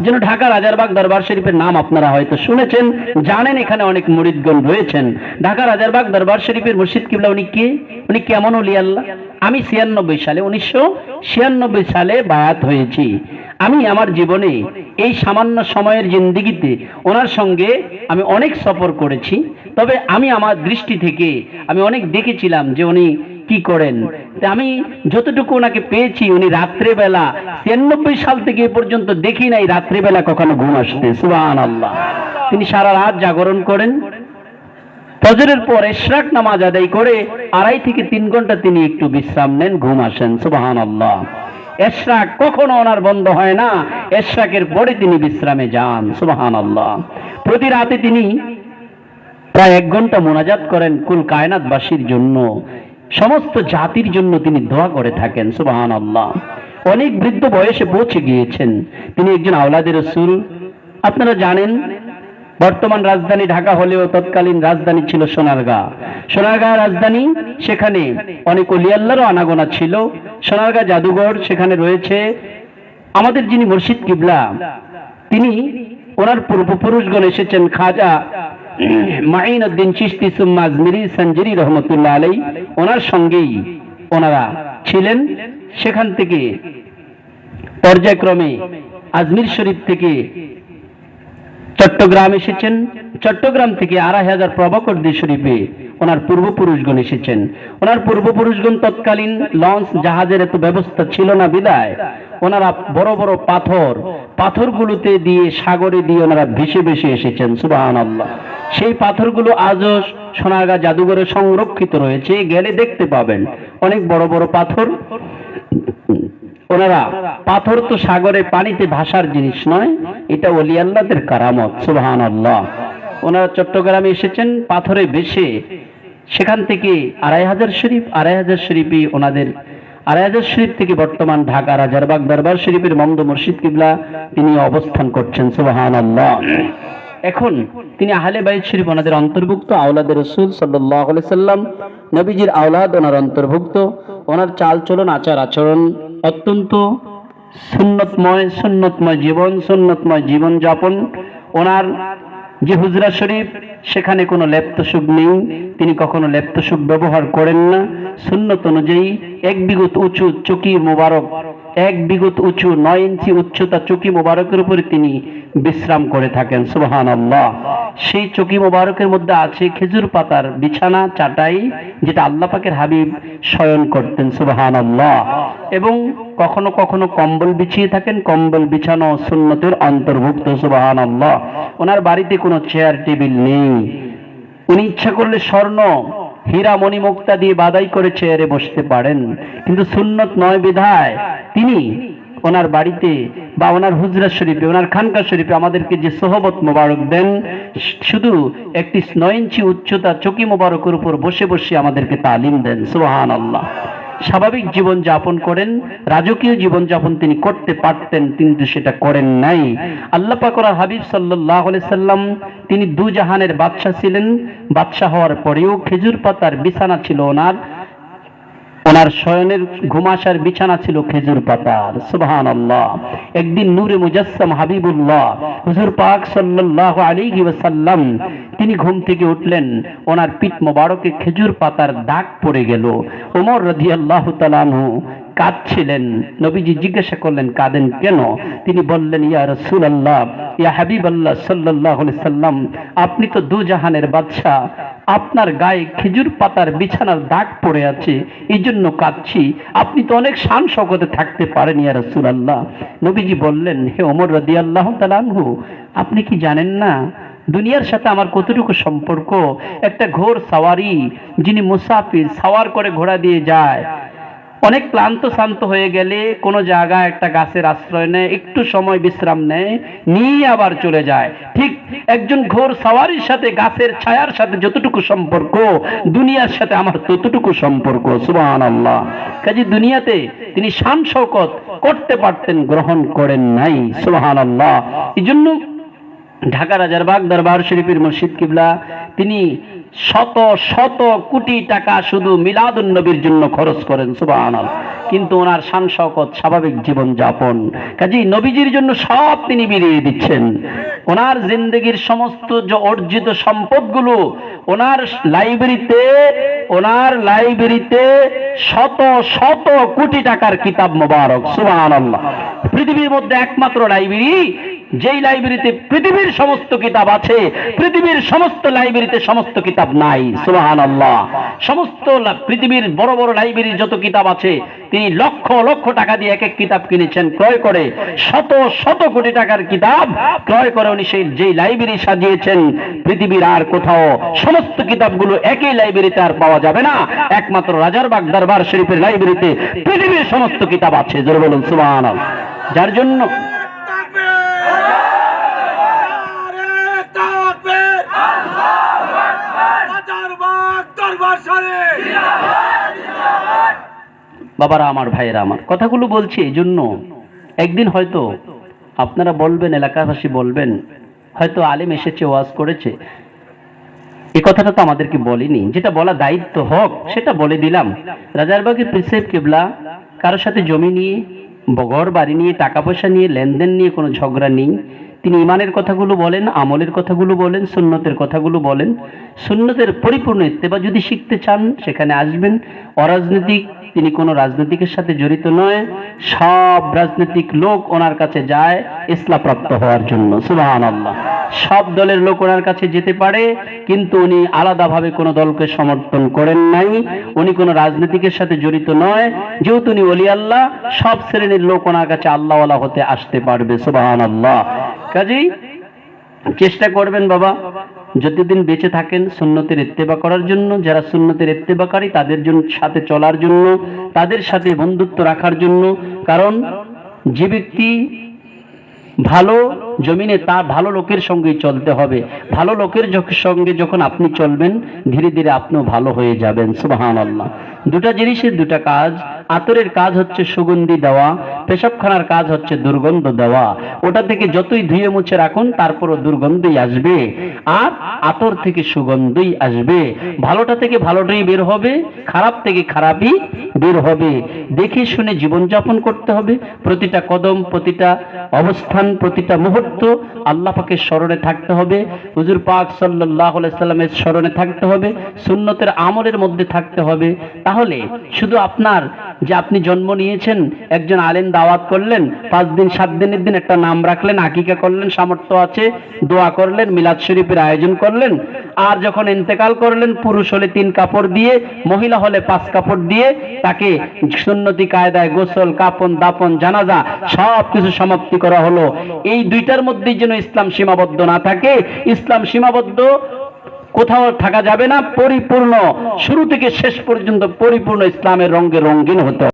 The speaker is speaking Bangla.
যেন ঢাকা রাজারবাগ দরবার শরীফের নাম আপনারা হয়তো শুনেছেন, জানেন এখানে অনেক মুরিদগণ রয়েছেন। ঢাকা রাজারবাগ দরবার শরীফের মুর্শিদ কিবলা উনি কে? উনি কেমন অলি আল্লাহ? আমি ছিয়ানব্বই সালে, উনিশশো ছিয়ানব্বই সালে বায়াত হয়েছি। আমি আমার জীবনে এই সামান্য সময়ের জিন্দিগিতে ওনার সঙ্গে আমি অনেক সফর করেছি। তবে আমি আমার দৃষ্টি থেকে আমি অনেক দেখেছিলাম যে উনি কি করেন? আমি যতটুকু ওনাকে পেয়েছি, উনি রাত্রেবেলা ছিয়ানব্বই সাল থেকে পর্যন্ত দেখি নাই, রাত্রেবেলা কখনো ঘুম আসতে। সুবাহ আল্লাহ তিনি সারা রাত জাগরণ করেন। ফজরের পর এশরাক নামাজ আদায় করে আড়াই থেকে তিন ঘণ্টা তিনি একটু বিশ্রাম নেন, ঘুম আসেন। সুবাহান আল্লাহ এশরাক কখনো ওনার বন্ধ হয় না। এশরাকের পরে তিনি বিশ্রামে যান। সুবাহান আল্লাহ প্রতি রাতে তিনি প্রায় এক ঘণ্টা মোনাজাত করেন কুল কায়নাতবাসীর জন্য। সমস্ত জাতির জন্য তিনি দোয়া করে থাকেন সুবাহান আল্লাহ অনেক বৃদ্ধ বয়সে পৌঁছে গিয়েছেন। তিনি একজন আওলাদের রসুল। আপনারা জানেন, বর্তমান রাজধানী ঢাকা হলেও তৎকালীন রাজধানী ছিল সোনারগাঁ। সোনারগাঁ রাজধানী, সেখানে অনেক অলিয়াল্লারও আনাগোনা ছিল। সোনারগাঁ জাদুঘর সেখানে রয়েছে। আমাদের যিনি মুর্শিদ কিবলা, তিনি ওনার পূর্বপুরুষগণ এসেছেন খাজা মাইন উদ্দিন চিস্তি সুম্মা আজমিরি সঞ্জরি রহমতুল্লাহ আলাই ওনার সঙ্গেই ওনারা ছিলেন। সেখান থেকে পর্যায়ক্রমে আজমির শরীফ থেকে চট্টগ্রাম এসেছেন। চট্টগ্রাম থেকে আড়াই হাজার প্রভাকরদি শরীফে ওনার পূর্বপুরুষগণ এসেছেন। ওনার পূর্বপুরুষগণ তৎকালীন লঞ্চ, জাহাজের এত ব্যবস্থা ছিল না বিদায়। ওনারা বড় বড় পাথর, পাথরগুলোতে দিয়ে সাগরে দিয়ে ওনারা ভেসে ভেসে এসেছেন সুবাহান আল্লাহ সেই পাথরগুলো আজও সোনারগাঁ জাদুঘরে সংরক্ষিত রয়েছে, গেলে দেখতে পাবেন। অনেক বড় বড় পাথর। ওনারা, পাথর তো সাগরে পানিতে ভাসার জিনিস নয়, এটা অলি আল্লাহদের কারামত সুবহান আল্লাহ ওনারা চট্টগ্রামে এসেছেন, পাথরে বেশে সেখান থেকে আড়াই হাজার শরীফ, আড়াই হাজার শরীফই ওনাদের আড়াই হাজার শরীফ থেকে বর্তমান ঢাকা রাজারবাগ দরবার শরীফের মন্দ মুর্শিদ কিবলা তিনি অবস্থান করছেন সুবহান আল্লাহ এখন তিনি আহলে বাইত শরীফ ওনাদের অন্তর্ভুক্ত আওলাদের রসুল সাল্লাহ সাল্লাম, নবীজির আওলাদ ওনার অন্তর্ভুক্ত। ওনার চাল চলন আচার আচরণ অত্যন্ত সুন্নতময় সুন্নতময় জীবন সুন্নতময় জীবন যাপন ওনার যে হুজরা শরীফ, সেখানে কোনো লেপ্তসুখ নেই। তিনি কখনো লেপ্তসুখ ব্যবহার করেন না। সুন্নত অনুযায়ী এক বিগত উঁচু চকি মোবারক, এক বিগত উঁচু নয় ইঞ্চি উচ্চতা চকি মোবারকের উপরে তিনি বিশ্রাম করে থাকেন। সুবহান আল্লাহ সেই চকি মোবারকের মধ্যে আছে খেজুর পাতার বিছানা, চাটাই, যেটা আল্লাহ পাকের হাবিব শয়ন করতেন। সুবহান আল্লাহ এবং কখনো কখনো কম্বল বিছিয়ে থাকেন, কম্বল বিছানো সুন্নতের অন্তর্ভুক্ত সুবহান আল্লাহ ওনার বাড়িতে কোনো চেয়ার টেবিল নেই। উনি ইচ্ছা করলে স্বর্ণ, হীরা মণি মুক্তা দিয়ে বাদাই করে চেয়ারে বসতে পারেন। কিন্তু সুন্নত নয় বিধায় তিনি ওনার বাড়িতে বা ওনার হুজরা শরীফে, ওনার খানকা শরীফে আমাদেরকে যে সোহবত মোবারক দেন, শুধু একটি নয় ইঞ্চি উচ্চতা, চকি মোবারকের উপর বসে বসে আমাদেরকে তালিম দেন সুহান আল্লাহ স্বাভাবিক জীবন যাপন করেন, রাজকীয় জীবন যাপন তিনি করতে পারতেন, কিন্তু সেটা করেন নাই। আল্লাহ পাকরা হাবিব সাল্লাহ সাল্লাম, তিনি দু জাহানের বাদশাহ ছিলেন। বাদশাহ হওয়ার পরেও খেজুর পাতার বিছানা ছিল ওনার। ওনার শয়নের ঘুমাসার বিছানা ছিল খেজুর পাতার। সুবহান আল্লাহ একদিন নূরে মুজাসম হাবিবুল্লাহ, হুজুর পাক সাল্লাল্লাহু আলাইহি ওয়াসাল্লাম, তিনি ঘুম থেকে উঠলেন, ওনার পিঠ মোবারকে খেজুর পাতার দাগ পড়ে গেল। ওমর রাদিয়াল্লাহু তাআলা আনহু কাঁদছিলেন। নবীজি জিজ্ঞাসা করলেন, কাঁদেন কেন? তিনি বললেন, ইয়া রসুল আল্লাহ ইয়া হাবিব আল্লাহ সাল্লাহ সাল্লাম, আপনি তো দু জাহানের বাদশাহ। আপনার গায়ে খেজুর পাতার বিছানার দাগ পড়ে আছে এই জন্য কাঁদছি। আপনি তো অনেক শান শকতে থাকতে পারেন, ইয়া রসুল আল্লাহ নবীজি বললেন, হে ওমর রদি আল্লাহ তালানহু আপনি কি জানেন না, দুনিয়ার সাথে আমার কতটুকু সম্পর্ক? একটা ঘোর সাওয়ারি, যিনি মুসাফির, সাওয়ার করে ঘোড়া দিয়ে যায়। অনেক ক্লান্ত শান্ত হয়ে গেলে কোনো জায়গায় একটা গাছের আশ্রয় নেয়, একটু সময় বিশ্রাম নেয়, নিয়ে আবার চলে যায়। ঠিক একজন ঘোর সাওয়ারির সাথে, গাছের ছায়ার সাথে যতটুকু সম্পর্ক, দুনিয়ার সাথে আমার ততটুকু সম্পর্ক সুবাহ আল্লাহ কাজে দুনিয়াতে তিনি শান শৌকত করতে পারতেন, গ্রহণ করেন নাই সুবাহ আল্লাহ এই জন্য ঢাকা রাজার বাগ দরবার শরীফের মুর্শিদ কিবলা, তিনি শত শত কোটি টাকা শুধু মিলাদুন নবীর জন্য খরচ করেন সুবহানাল কিন্তু ওনার শকত স্বাভাবিক জীবন যাপন। কাজেই নবীজির জন্য সব তিনি বিলিয়ে দিচ্ছেন। ওনার জিন্দগির সমস্ত যে অর্জিত সম্পদগুলো ওনার লাইব্রেরিতে ওনার লাইব্রেরিতে শত শত কোটি টাকার কিতাব মোবারক, সুবহানাল্লাহ। পৃথিবীর মধ্যে একমাত্র লাইব্রেরি যেই লাইব্রেরিতে পৃথিবীর সমস্ত কিতাব আছে, পৃথিবীর সমস্ত লাইব্রেরিতে সমস্ত কিতাব নাই সুবাহান আল্লাহ সমস্ত পৃথিবীর বড় বড় লাইব্রেরির যত কিতাব আছে, তিনি লক্ষ লক্ষ টাকা দিয়ে এক এক কিতাব কিনেছেন, ক্রয় করে শত শত কোটি টাকার কিতাব ক্রয় করে উনি সেই যেই লাইব্রেরি সাজিয়েছেন, পৃথিবীর আর কোথাও সমস্ত কিতাবগুলো একই লাইব্রেরিতে আর পাওয়া যাবে না। একমাত্র রাজারবাগ দরবার শরীফের লাইব্রেরিতে পৃথিবীর সমস্ত কিতাব আছে, জোরে বলুন সুবাহান যার জন্য নারে তাকবীর হাজার বাগ দরবার শরীফ বাবারা, আমার ভাইয়েরা, আমার কথাগুলো বলছি এই জন্য। একদিন হয়তো আপনারা বলবেন, এলাকাবাসী বলবেন, হয়তো আলেম এসেছে, ওয়াজ করেছে। এই কথাটা তো আমাদেরকে বলিনি। যেটা বলা দায়িত্ব হোক, সেটা বলে দিলাম। রাজারবাগের প্রিন্সেপ কেবলা, কারোর সাথে জমি নিয়ে বগর বাড়ি নিয়ে, টাকা পয়সা নিয়ে, লেনদেন নিয়ে কোনো ঝগড়া নেই। তিনি ইমানের কথাগুলো বলেন, আমলের কথাগুলো বলেন, সুন্নতের কথাগুলো বলেন। সুন্নতের পরিপূর্ণ ইত্তেবা যদি শিখতে চান, সেখানে আসবেন। অরাজনৈতিক, তিনি কোনো রাজনৈতিকের সাথে জড়িত নয়। সব রাজনৈতিক লোক ওনার কাছে যায় ইসলাপ্রাপ্ত হওয়ার জন্য। সুবাহান আল্লাহ সব দলের লোক ওনার কাছে যেতে পারে, কিন্তু উনি আলাদাভাবে কোনো দলকে সমর্থন করেন নাই। উনি কোনো রাজনীতিকের সাথে জড়িত নয়। যেহেতু উনি অলি আল্লাহ, সব শ্রেণির লোক ওনার কাছে আল্লাহওয়ালা হতে আসতে পারবে। সুবাহান আল্লাহ কাজেই চেষ্টা করবেন বাবা, যতদিন বেঁচে থাকেন সুন্নতের ইত্তেবা করার জন্য, যারা সুন্নতের ইত্তেবাকারী, তাদের জন্য সাথে চলার জন্য, তাদের সাথে বন্ধুত্ব রাখার জন্য, কারণ যে ব্যক্তি ভালো জমিনে তার ভালো লোকের সঙ্গেই চলতে হবে। ভালো লোকের সঙ্গে যখন আপনি চলবেন, ধীরে ধীরে আপনিও ভালো হয়ে যাবেন। সুবাহান আল্লাহ দুটা জিনিসের দুটা কাজ আতরের কাজ হচ্ছে সুগন্ধি দেওয়া, পেশাবখানার কাজ হচ্ছে দুর্গন্ধ দেওয়া। ওটা থেকে যতই ধুয়ে মুছে রাখুন, তারপরও দুর্গন্ধই আসবে। আর আতর থেকে সুগন্ধই আসবে। ভালোটা থেকে ভালোটাই বের হবে, খারাপ থেকে খারাপই বের হবে। দেখে শুনে জীবনযাপন করতে হবে। প্রতিটা কদম, প্রতিটা অবস্থান, প্রতিটা মুহূর্ত আল্লাহ পাকের স্মরণে থাকতে হবে। হুজুর পাক সাল্লাহ সাল্লামের স্মরণে থাকতে হবে। সুন্নতের আমলের মধ্যে থাকতে হবে। তাহলে শুধু আপনার যে আপনি জন্ম নিয়েছেন, একজন আলেম দাওয়াত করলেন, পাঁচ দিন, সাত দিনের দিন একটা নাম রাখলেন, আকিকা করলেন, সামর্থ্য আছে, দোয়া করলেন, মিলাদ শরীফের আয়োজন করলেন, আর যখন ইন্তেকাল করলেন, পুরুষ হলে তিন কাপড় দিয়ে, মহিলা হলে পাঁচ কাপড় দিয়ে, তাকে সুন্নতি কায়দায় গোসল, কাপন, দাপন, জানাজা, সব কিছু সমাপ্তি করা হলো। এই দুইটার মধ্যেই যেন ইসলাম সীমাবদ্ধ না থাকে, ইসলাম সীমাবদ্ধ কোথাও থাকা যাবে না পরিপূর্ণ শুরু থেকে শেষ পর্যন্ত পরিপূর্ণ ইসলামের রঙ্গে রঙ্গিন হতে।